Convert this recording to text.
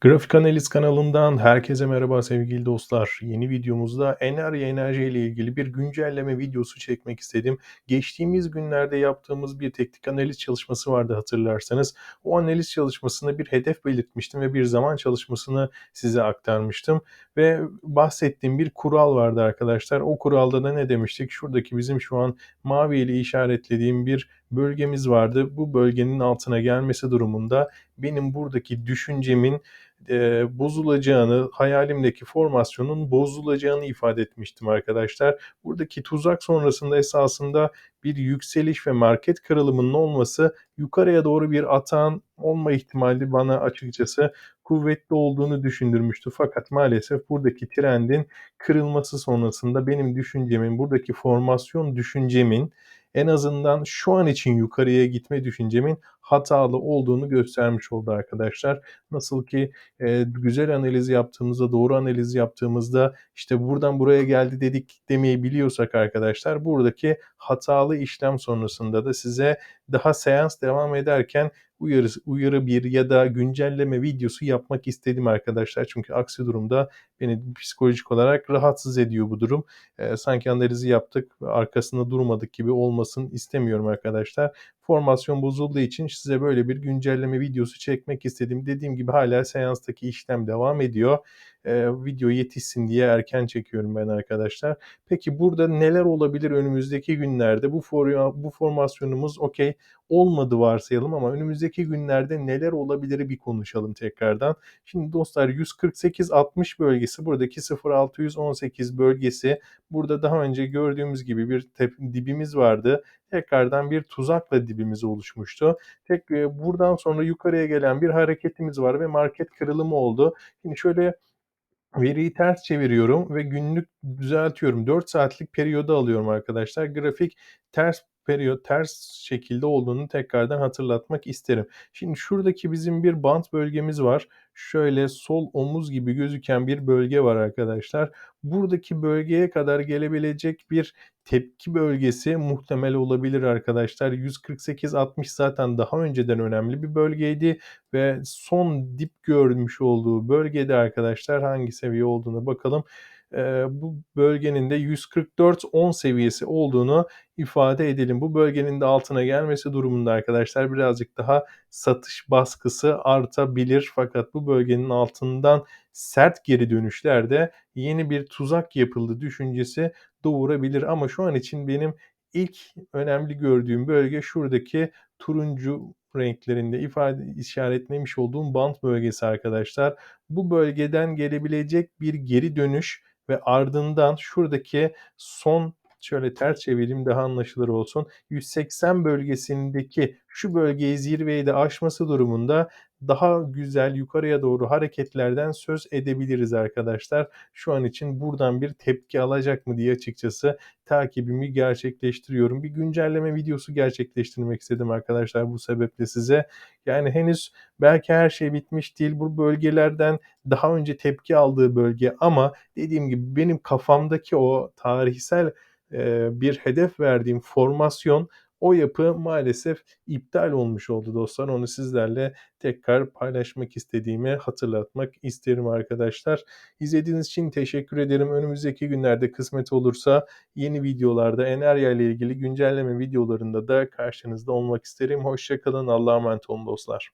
Grafik Analiz kanalından herkese merhaba sevgili dostlar. Yeni videomuzda Enerji Enerji ile ilgili bir güncelleme videosu çekmek istedim. Geçtiğimiz günlerde yaptığımız bir teknik analiz çalışması vardı hatırlarsanız. O analiz çalışmasında bir hedef belirtmiştim ve bir zaman çalışmasını size aktarmıştım. Ve bahsettiğim bir kural vardı arkadaşlar. O kuralda da ne demiştik? Şuradaki bizim şu an mavi ile işaretlediğim bir bölgemiz vardı. Bu bölgenin altına gelmesi durumunda benim buradaki düşüncemin eee, bozulacağını, hayalimdeki formasyonun bozulacağını ifade etmiştim arkadaşlar. Buradaki tuzak sonrasında esasında bir yükseliş ve market kırılımının olması yukarıya doğru bir atağın olma ihtimali bana açıkçası kuvvetli olduğunu düşündürmüştü. Fakat maalesef buradaki trendin kırılması sonrasında benim düşüncemin, buradaki formasyon düşüncemin en azından şu an için yukarıya gitme düşüncemin hatalı olduğunu göstermiş oldu arkadaşlar. Nasıl ki e, güzel analiz yaptığımızda, doğru analiz yaptığımızda işte buradan buraya geldi dedik demeyi biliyorsak arkadaşlar buradaki hatalı işlem sonrasında da size daha seans devam ederken uyarı, uyarı bir ya da güncelleme videosu yapmak istedim arkadaşlar. Çünkü aksi durumda beni psikolojik olarak rahatsız ediyor bu durum. E, sanki analizi yaptık arkasında durmadık gibi olmasın istemiyorum arkadaşlar. Formasyon bozulduğu için size böyle bir güncelleme videosu çekmek istedim. Dediğim gibi hala seanstaki işlem devam ediyor. E, video yetişsin diye erken çekiyorum ben arkadaşlar. Peki burada neler olabilir önümüzdeki günlerde? Bu, for, bu formasyonumuz okey olmadı varsayalım ama önümüzdeki günlerde neler olabilir bir konuşalım tekrardan. Şimdi dostlar 148-60 bölgesi buradaki 0618 bölgesi burada daha önce gördüğümüz gibi bir dibimiz vardı. Tekrardan bir tuzakla dibimiz oluşmuştu. Tek e, buradan sonra yukarıya gelen bir hareketimiz var ve market kırılımı oldu. Şimdi şöyle Veriyi ters çeviriyorum ve günlük düzeltiyorum. 4 saatlik periyoda alıyorum arkadaşlar. Grafik ters periyot ters şekilde olduğunu tekrardan hatırlatmak isterim. Şimdi şuradaki bizim bir bant bölgemiz var. Şöyle sol omuz gibi gözüken bir bölge var arkadaşlar. Buradaki bölgeye kadar gelebilecek bir tepki bölgesi muhtemel olabilir arkadaşlar. 148-60 zaten daha önceden önemli bir bölgeydi ve son dip görmüş olduğu bölgede arkadaşlar hangi seviye olduğunu bakalım. Bu bölgenin de 144-10 seviyesi olduğunu ifade edelim. Bu bölgenin de altına gelmesi durumunda arkadaşlar birazcık daha satış baskısı artabilir. Fakat bu bölgenin altından sert geri dönüşlerde yeni bir tuzak yapıldı düşüncesi doğurabilir. Ama şu an için benim ilk önemli gördüğüm bölge şuradaki turuncu renklerinde ifade işaretlemiş olduğum bant bölgesi arkadaşlar. Bu bölgeden gelebilecek bir geri dönüş ve ardından şuradaki son şöyle ters çevireyim daha anlaşılır olsun. 180 bölgesindeki şu bölgeyi zirveyi de aşması durumunda daha güzel yukarıya doğru hareketlerden söz edebiliriz arkadaşlar. Şu an için buradan bir tepki alacak mı diye açıkçası takibimi gerçekleştiriyorum. Bir güncelleme videosu gerçekleştirmek istedim arkadaşlar bu sebeple size. Yani henüz belki her şey bitmiş değil. Bu bölgelerden daha önce tepki aldığı bölge ama dediğim gibi benim kafamdaki o tarihsel bir hedef verdiğim formasyon o yapı maalesef iptal olmuş oldu dostlar. Onu sizlerle tekrar paylaşmak istediğimi hatırlatmak isterim arkadaşlar. İzlediğiniz için teşekkür ederim. Önümüzdeki günlerde kısmet olursa yeni videolarda Enerya ile ilgili güncelleme videolarında da karşınızda olmak isterim. Hoşçakalın. Allah'a emanet olun dostlar.